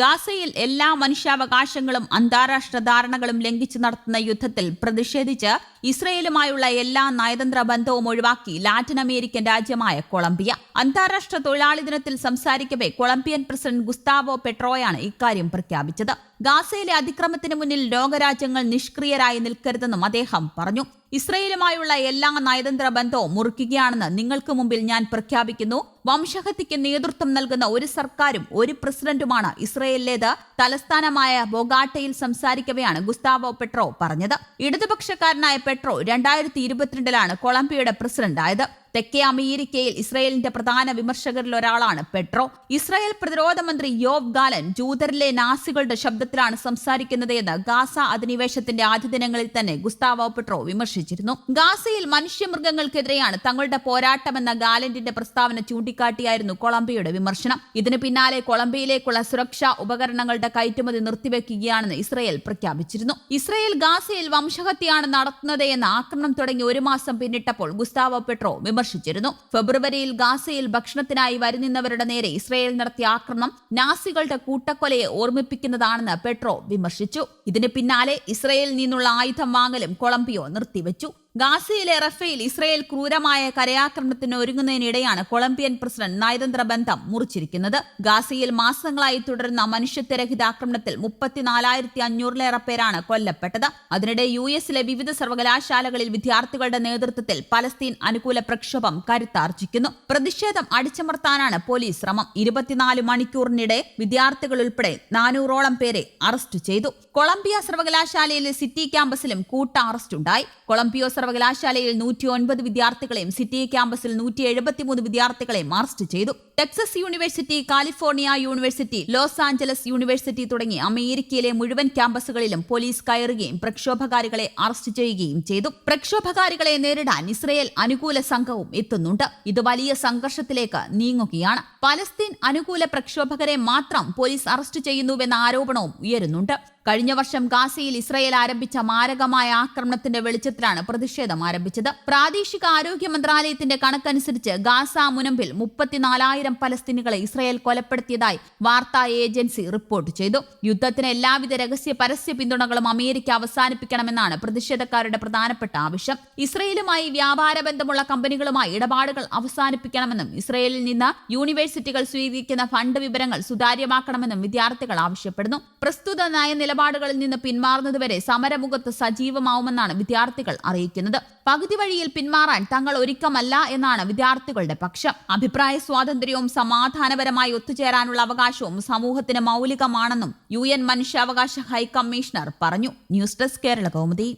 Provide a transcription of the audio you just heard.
ഗാസയിൽ എല്ലാ മനുഷ്യാവകാശങ്ങളും അന്താരാഷ്ട്ര ധാരണകളും ലംഘിച്ച് നടത്തുന്ന യുദ്ധത്തിൽ പ്രതിഷേധിച്ച് ഇസ്രയേലുമായുള്ള എല്ലാ നയതന്ത്ര ബന്ധവും ഒഴിവാക്കി ലാറ്റിൻ അമേരിക്കൻ രാജ്യമായ കൊളംബിയ. അന്താരാഷ്ട്ര തൊഴിലാളി ദിനത്തിൽ സംസാരിക്കവേ കൊളംബിയൻ പ്രസിഡന്റ് ഗുസ്താവോ പെട്രോയാണ് ഇക്കാര്യം പ്രഖ്യാപിച്ചത്. ഗാസയിലെ അതിക്രമത്തിന് മുന്നിൽ ലോകരാജ്യങ്ങൾ നിഷ്ക്രിയരായി നിൽക്കരുതെന്നും അദ്ദേഹം പറഞ്ഞു. ഇസ്രയേലുമായുള്ള എല്ലാ നയതന്ത്ര ബന്ധവും മുറിക്കുകയാണെന്ന് നിങ്ങൾക്ക് മുമ്പിൽ ഞാൻ പ്രഖ്യാപിക്കുന്നു. വംശഹത്യക്ക് നേതൃത്വം നൽകുന്ന ഒരു സർക്കാരും ഒരു പ്രസിഡന്റുമാണ് ഇസ്രയേലിലേത്. തലസ്ഥാനമായ ബൊഗാട്ടയിൽ സംസാരിക്കവെയാണ് ഗുസ്താവോ പെട്രോ പറഞ്ഞത്. ഇടതുപക്ഷക്കാരനായ പെട്രോ രണ്ടായിരത്തി ഇരുപത്തിരണ്ടിലാണ് കൊളംബിയയുടെ പ്രസിഡന്റ് ആയത് തെക്കേ അമേരിക്കയിൽ ഇസ്രയേലിന്റെ പ്രധാന വിമർശകരിൽ ഒരാളാണ് പെട്രോ. ഇസ്രായേൽ പ്രതിരോധ മന്ത്രി യോബ് ഗാലൻ ജൂതരിലെ നാസികളുടെ ശബ്ദത്തിലാണ് സംസാരിക്കുന്നത് എന്ന് ഗാസ അധിനിവേശത്തിന്റെ ആദ്യ ദിനങ്ങളിൽ തന്നെ ഗുസ്താവോ പെട്രോ വിമർശിച്ചിരുന്നു. ഗാസയിൽ മനുഷ്യമൃഗങ്ങൾക്കെതിരെയാണ് തങ്ങളുടെ പോരാട്ടമെന്ന ഗാലന്റിന്റെ പ്രസ്താവന ചൂണ്ടിക്കാട്ടിയായിരുന്നു കൊളംബിയയുടെ വിമർശനം. ഇതിന് പിന്നാലെ കൊളംബിയയിലേക്കുള്ള സുരക്ഷാ ഉപകരണങ്ങളുടെ കയറ്റുമതി നിർത്തിവെക്കുകയാണെന്ന് ഇസ്രയേൽ പ്രഖ്യാപിച്ചിരുന്നു. ഇസ്രയേൽ ഗാസയിൽ വംശഹത്യയാണ് നടത്തുന്നത് എന്ന ആക്രമണം തുടങ്ങി ഒരു മാസം പിന്നിട്ടപ്പോൾ ഗുസ്താവോ പെട്രോ വിമർശിച്ചിരുന്നു. ഫെബ്രുവരിയിൽ ഗാസയിൽ ഭക്ഷണത്തിനായി വരുന്നവരുടെ നേരെ ഇസ്രായേൽ നടത്തിയ ആക്രമണം നാസികളുടെ കൂട്ടക്കൊലയെ ഓർമ്മിപ്പിക്കുന്നതാണെന്ന് പെട്രോ വിമർശിച്ചു. ഇതിന് പിന്നാലെ ഇസ്രയേലിൽ നിന്നുള്ള ആയുധം വാങ്ങലും കൊളംബിയോ നിർത്തിവെച്ചു. ഗാസയിലെ റഫേൽ ഇസ്രയേൽ ക്രൂരമായ കരയാക്രമണത്തിന് ഒരുങ്ങുന്നതിനിടെയാണ് കൊളംബിയൻ പ്രസിഡന്റ് നയതന്ത്ര ബന്ധം മുറിച്ചിരിക്കുന്നത്. ഗാസയിൽ മാസങ്ങളായി തുടരുന്ന മനുഷ്യത്വരഹിത ആക്രമണത്തിൽ മുപ്പത്തിനാലായിരത്തി അഞ്ഞൂറിലേറെ പേരാണ് കൊല്ലപ്പെട്ടത്. അതിനിടെ യു എസിലെ വിവിധ സർവകലാശാലകളിൽ വിദ്യാർത്ഥികളുടെ നേതൃത്വത്തിൽ പലസ്തീൻ അനുകൂല പ്രക്ഷോഭം കരുത്താർജിക്കുന്നു. പ്രതിഷേധം അടിച്ചമർത്താനാണ് പോലീസ് ശ്രമം. ഇരുപത്തിനാല് മണിക്കൂറിനിടെ വിദ്യാർത്ഥികൾ ഉൾപ്പെടെ നാനൂറോളം പേരെ അറസ്റ്റ് ചെയ്തു. കൊളംബിയ സർവകലാശാലയിലെ സിറ്റി ക്യാമ്പസിലും കൂട്ട അറസ്റ്റുണ്ടായി. കൊളംബിയോ സർവകലാശാലയിൽ നൂറ്റി ഒൻപത് വിദ്യാർത്ഥികളെയും സിറ്റി ക്യാമ്പസിൽ നൂറ്റി എഴുപത്തിമൂന്ന് വിദ്യാർത്ഥികളെയും അറസ്റ്റ് ചെയ്തു. Texas university California university Los Angeles university തുടങ്ങി അമേരിക്കയിലെ മുഴുവൻ ക്യാമ്പസുകളിലും പോലീസ് കയറുകയും പ്രക്ഷോഭകാരികളെ അറസ്റ്റ് ചെയ്യുകയും ചെയ്തു. പ്രക്ഷോഭകാരികളെ നേരിടാൻ ഇസ്രയേൽ അനുകൂല സംഘവും എത്തുന്നുണ്ട്. ഇത് വലിയ സംഘർഷത്തിലേക്ക് നീങ്ങുകയാണ്. പലസ്തീൻ അനുകൂല പ്രക്ഷോഭകരെ മാത്രം പോലീസ് അറസ്റ്റ് ചെയ്യുന്നുവെന്ന ആരോപണവും ഉയരുന്നുണ്ട്. കഴിഞ്ഞ വർഷം ഗാസയിൽ ഇസ്രയേൽ ആരംഭിച്ച മാരകമായ ആക്രമണത്തിന്റെ വെളിച്ചത്തിലാണ് പ്രതിഷേധം ആരംഭിച്ചത്. പ്രാദേശിക ആരോഗ്യ മന്ത്രാലയത്തിന്റെ കണക്കനുസരിച്ച് ഗാസ മുനമ്പിൽ മുപ്പത്തിനാലായിരം പലസ്തീനുകളെ ഇസ്രയേൽ കൊലപ്പെടുത്തിയതായി വാർത്താ ഏജൻസി റിപ്പോർട്ട് ചെയ്തു. യുദ്ധത്തിന് എല്ലാവിധ രഹസ്യ പരസ്യ പിന്തുണകളും അമേരിക്ക അവസാനിപ്പിക്കണമെന്നാണ് പ്രതിഷേധക്കാരുടെ പ്രധാനപ്പെട്ട ആവശ്യം. ഇസ്രയേലുമായി വ്യാപാര ബന്ധമുള്ള കമ്പനികളുമായി ഇടപാടുകൾ അവസാനിപ്പിക്കണമെന്നും ഇസ്രയേലിൽ നിന്ന് യൂണിവേഴ്സിറ്റികൾ സ്വീകരിക്കുന്ന ഫണ്ട് വിവരങ്ങൾ സുതാര്യമാക്കണമെന്നും വിദ്യാർത്ഥികൾ ആവശ്യപ്പെടുന്നു. പ്രസ്തുത നയ നിലപാടുകളിൽ നിന്ന് പിന്മാറുന്നതുവരെ സമരമുഖത്ത് സജീവമാവുമെന്നാണ് വിദ്യാർത്ഥികൾ അറിയിക്കുന്നത്. പകുതി വഴിയിൽ പിന്മാറാൻ തങ്ങൾ ഒരുക്കമല്ല എന്നാണ് വിദ്യാർത്ഥികളുടെ പക്ഷം. അഭിപ്രായ സ്വാതന്ത്ര്യവും സമാധാനപരമായി ഒത്തുചേരാനുള്ള അവകാശവും സമൂഹത്തിന് മൗലികമാണെന്നും യു എൻ മനുഷ്യാവകാശ ഹൈക്കമ്മീഷണർ പറഞ്ഞു. News desk Kerala Kaumudi.